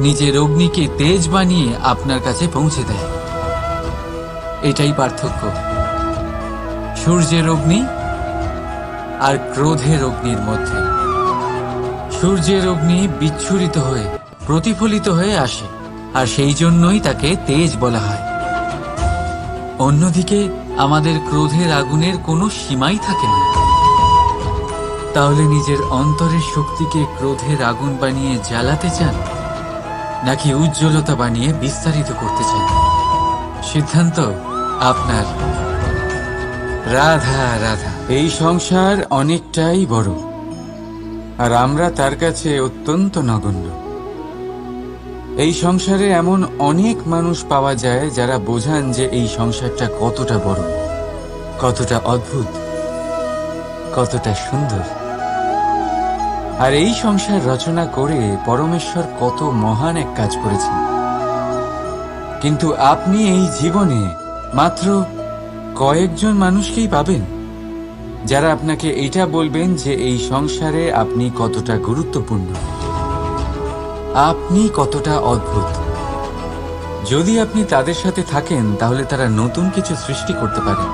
নিজের অগ্নিকে তেজ বানিয়ে আপনার কাছে পৌঁছে দেয়। এটাই পার্থক্য। সূর্যের অগ্নি আর ক্রোধের অগ্নির মধ্যে। সূর্যের অগ্নি বিচ্ছুরিত হয়ে, প্রতিফলিত হয়ে আসে, আর সেই জন্যই তাকে তেজ বলা হয়। অন্যদিকে, আমাদের ক্রোধের আগুনের কোনো সীমাই থাকে না। তাহলে নিজের অন্তরের শক্তিকে ক্রোধের আগুন বানিয়ে জ্বালাতে চান? নাকি উজ্জ্বলতা বানিয়ে বিস্তারিত করতে চান সিদ্ধান্ত আপনার। রাধা রাধা। এই সংসার অনেকটাই বড়, আর আমরা তার কাছে অত্যন্ত নগণ্য। এই সংসারে এমন অনেক মানুষ পাওয়া যায় যারা বোঝান যে এই সংসারটা কতটা বড়, কতটা অদ্ভুত, কতটা সুন্দর। আর এই সংসার রচনা করে পরমেশ্বর কত মহান এক কাজ করেছেন। কিন্তু আপনি এই জীবনে মাত্র কয়েকজন মানুষকেই পাবেন, যারা আপনাকে এটা বলবেন যে এই সংসারে আপনি কতটা গুরুত্বপূর্ণ। আপনি কতটা অদ্ভুত। যদি আপনি তাদের সাথে থাকেন, তাহলে তারা নতুন কিছু সৃষ্টি করতে পারেন।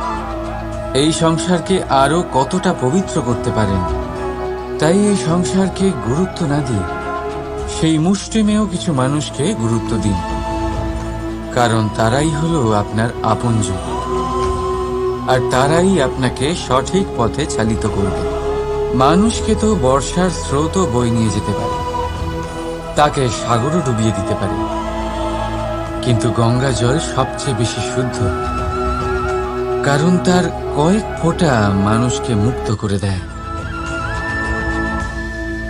এই সংসারকে আরও কতটা পবিত্র করতে পারেন। তাই এই সংসারকে গুরুত্ব না দিয়ে সেই মুষ্টিমেয় কিছু মানুষকে গুরুত্ব দিন কারণ তারাই হলো আপনার আপনজন। আর তারাই আপনাকে সঠিক পথে চালিত করবে। মানুষকে তো বর্ষার স্রোতও বই নিয়ে যেতে পারে। তাকে সাগরও ডুবিয়ে দিতে পারে। কিন্তু গঙ্গা জল সবচেয়ে বেশি শুদ্ধ। কারণ তার কয়েক ফোঁটা মানুষকে মুক্ত করে দেয়।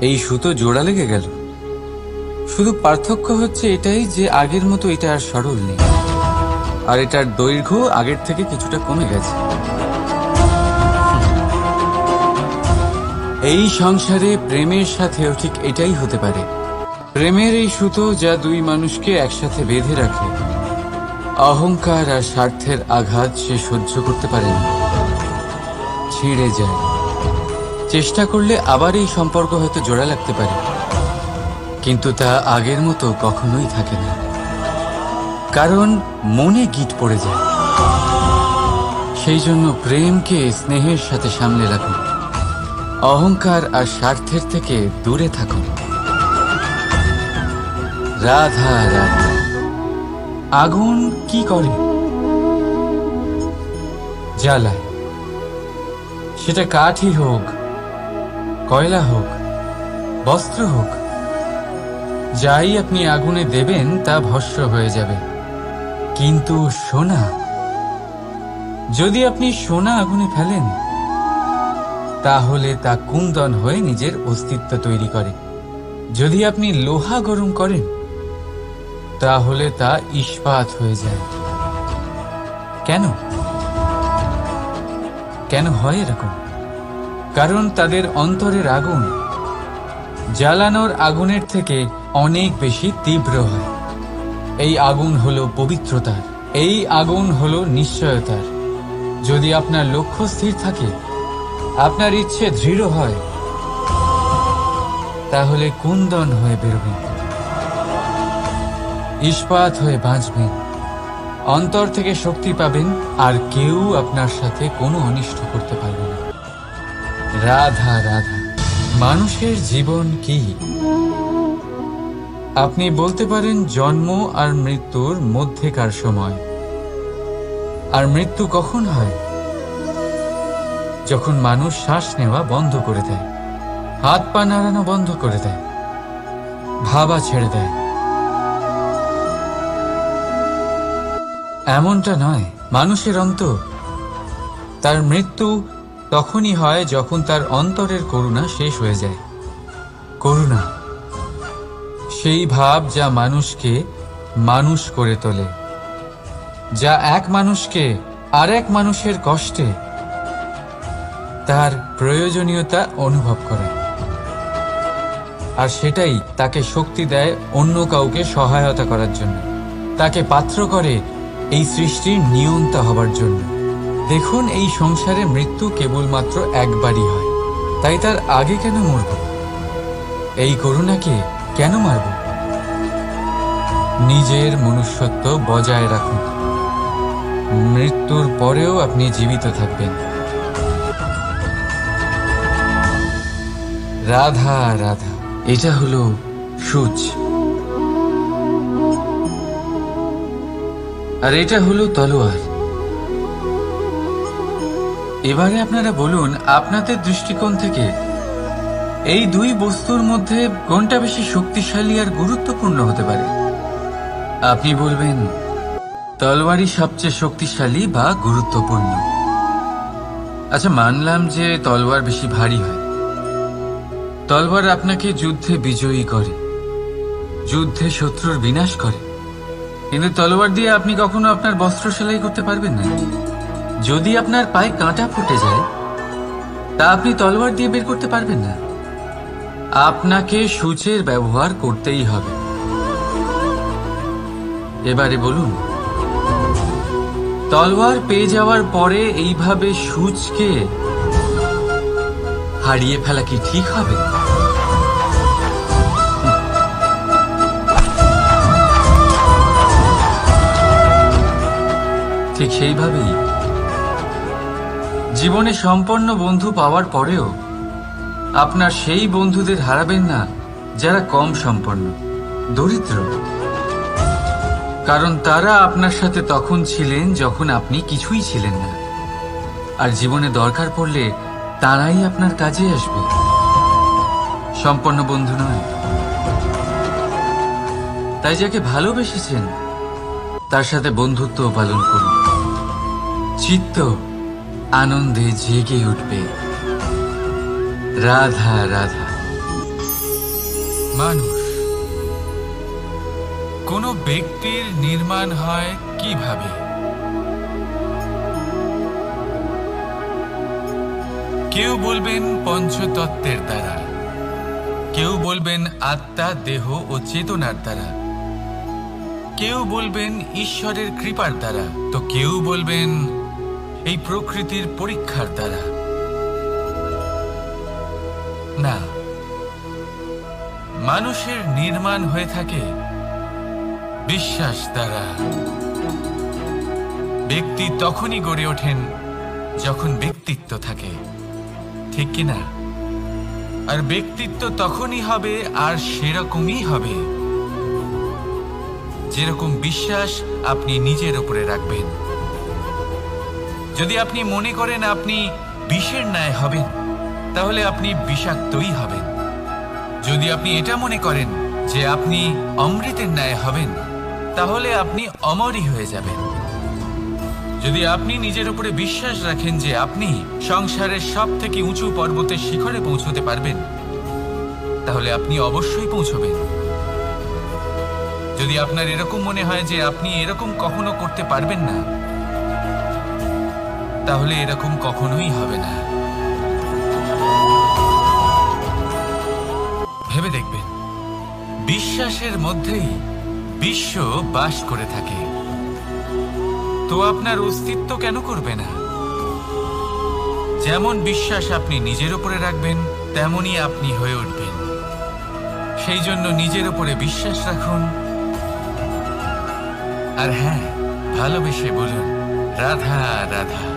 এই সুতো জোড়া লেগে গেল। শুধু পার্থক্য হচ্ছে এটাই যে আগের মতো এটা আর সরল নেই। আর এটার দৈর্ঘ্য আগের থেকে কিছুটা কমে গেছে। এই সংসারে প্রেমের সাথেও ঠিক এটাই হতে পারে। প্রেমের এই সুতো যা দুই মানুষকে একসাথে বেঁধে রাখে। অহংকার আর স্বার্থের আঘাত সে সহ্য করতে পারে না। ছিঁড়ে যায়। চেষ্টা করলে আবার এই সম্পর্ক হয়তো জোড়া লাগতে পারে। কিন্তু তা আগের মতো কখনোই থাকে না। কারণ মনে গিট পড়ে যায়। সেই জন্য প্রেমকে স্নেহের সাথে সামলে রাখুন। অহংকার আর স্বার্থের থেকে দূরে থাকুন। রাধা রাধা। আগুন কি করে? জ্বালায়। সেটা কাঠই হোক কয়লা হোক, বস্ত্র হোক, যাই আপনি আগুনে দেবেন, তা ভস্য হয়ে যাবে। কিন্তু সোনা, যদি আপনি সোনা আগুনে ফেলেন, তাহলে তা কুন্দন হয়ে নিজের অস্তিত্ব তৈরি করে। যদি আপনি লোহা গরম করেন, তাহলে তা ইস্পাত হয়ে যায়। কেন? কেন হয় এরকম? কারণ তাদের অন্তরের আগুন জ্বালানোর আগুনের থেকে অনেক বেশি তীব্র হয়। এই আগুন হলো পবিত্রতার। এই আগুন হলো নিশ্চয়তার। যদি আপনার লক্ষ্য স্থির থাকে, আপনার ইচ্ছে দৃঢ় হয়, তাহলে কুন্দন হয়ে বেরোবেন। ইস্পাত হয়ে বাঁচবেন। অন্তর থেকে শক্তি পাবেন আর কেউ আপনার সাথে কোনো অনিষ্ট করতে পারবে না। রাধা রাধা, মানুষের জীবন কি? আপনি বলতে পারেন জন্ম আর মৃত্যুর মধ্যেকার সময়। আর মৃত্যু কখন হয়? যখন মানুষ শ্বাস নেওয়া বন্ধ করে দেয়, হাত পা নাড়ানো বন্ধ করে দেয়, ভাবা ছেড়ে দেয়। এমনটা নয়, মানুষের অন্ত তার মৃত্যু তখনই হয় যখন তার অন্তরের করুণা শেষ হয়ে যায়। করুণা। সেই ভাব যা মানুষকে মানুষ করে তোলে। যা এক মানুষকে আরেক মানুষের কষ্টে তার প্রয়োজনীয়তা অনুভব করে। আর সেটাই তাকে শক্তি দেয় অন্য কাউকে সহায়তা করার জন্য। তাকে পাত্র করে এই সৃষ্টির নিয়ন্তা হবার জন্য। দেখুন, এই সংসারে মৃত্যু কেবলমাত্র একবারই হয়। তাই তার আগে কেন মরব? এই করুণাকে কেন মারব? নিজের মনুষ্যত্ব বজায় রাখুন। মৃত্যুর পরেও আপনি জীবিত থাকবেন। রাধা রাধা, এটা হলো সূচ। আর এটা হলো তলোয়ার। এবারে আপনারা বলুন, আপনাদের দৃষ্টিকোণ থেকে এই দুই বস্তুর মধ্যে কোনটা বেশি শক্তিশালী আর গুরুত্বপূর্ণ হতে পারে? আপনি বলবেন তলোয়ারই সবচেয়ে শক্তিশালী বা গুরুত্বপূর্ণ। আচ্ছা মানলাম যে তলোয়ার বেশি ভারী হয়। তলোয়ার আপনাকে যুদ্ধে বিজয়ী করে, যুদ্ধে শত্রুর বিনাশ করে। কিন্তু তলোয়ার দিয়ে আপনি কখনো আপনার বস্ত্র সেলাই করতে পারবেন না। যদি আপনার পায়ে কাঁটা ফুটে যায়, তা আপনি তলোয়ার দিয়ে বের করতে পারবেন না। আপনাকে সূচের ব্যবহার করতেই হবে। এবারে বলুন, তলোয়ার পেয়ে যাওয়ার পরে এইভাবে সূচকে হারিয়ে ফেলা কি ঠিক হবে? ঠিক সেইভাবেই জীবনে সম্পন্ন বন্ধু পাওয়ার পরেও আপনার সেই বন্ধুদের হারাবেন না যারা কম সম্পন্ন, দরিদ্র। কারণ তারা আপনার সাথে তখন ছিলেন যখন আপনি কিছুই ছিলেন না। আর জীবনে দরকার পড়লে তারাই আপনার কাজে আসবে। সম্পন্ন বন্ধু নয়। তাই যাকে ভালোবেসেছেন, তার সাথে বন্ধুত্ব পালন করুন। চিত্ত আনন্দে জেগে উঠবে। রাধা রাধা। মানুষ, কোন ব্যক্তির নির্মাণ হয় কীভাবে? কেউ বলবেন পঞ্চতত্ত্বের দ্বারা। কেউ বলবেন আত্মা, দেহ ও চেতনার দ্বারা। কেউ বলবেন ঈশ্বরের কৃপার দ্বারা। তো কেউ বলবেন এই প্রকৃতির পরীক্ষার দ্বারা। না, মানুষের নির্মাণ হয়ে থাকে বিশ্বাস দ্বারা। ব্যক্তি তখনই গড়ে ওঠেন যখন ব্যক্তিত্ব থাকে, ঠিক কি না আর ব্যক্তিত্ব তখনই হবে আর সেরকমই হবে। যেরকম বিশ্বাস আপনি নিজের উপরে রাখবেন। যদি আপনি মনে করেন আপনি বিষের ন্যায় হবেন, তাহলে আপনি বিষাক্তই হবেন। যদি আপনি এটা মনে করেন যে আপনি অমৃতের ন্যায় হবেন, তাহলে আপনি অমরই হয়ে যাবেন। যদি আপনি নিজের উপরে বিশ্বাস রাখেন যে আপনি সংসারের সব থেকে উঁচু পর্বতের শিখরে পৌঁছতে পারবেন, তাহলে আপনি অবশ্যই পৌঁছবেন। যদি আপনার এরকম মনে হয় যে আপনি এরকম কখনো করতে পারবেন না তাহলে এরকম কখনোই হবে না। ভেবে দেখবেন, বিশ্বাসের মধ্যেই বিশ্ব বাস করে থাকে। তো আপনার অস্তিত্ব কেন করবে না? যেমন বিশ্বাস আপনি নিজের উপরে রাখবেন, তেমনই আপনি হয়ে উঠবেন। সেই জন্য নিজের উপরে বিশ্বাস রাখুন। আর হ্যাঁ ভালোবেসে বলুন, রাধা রাধা।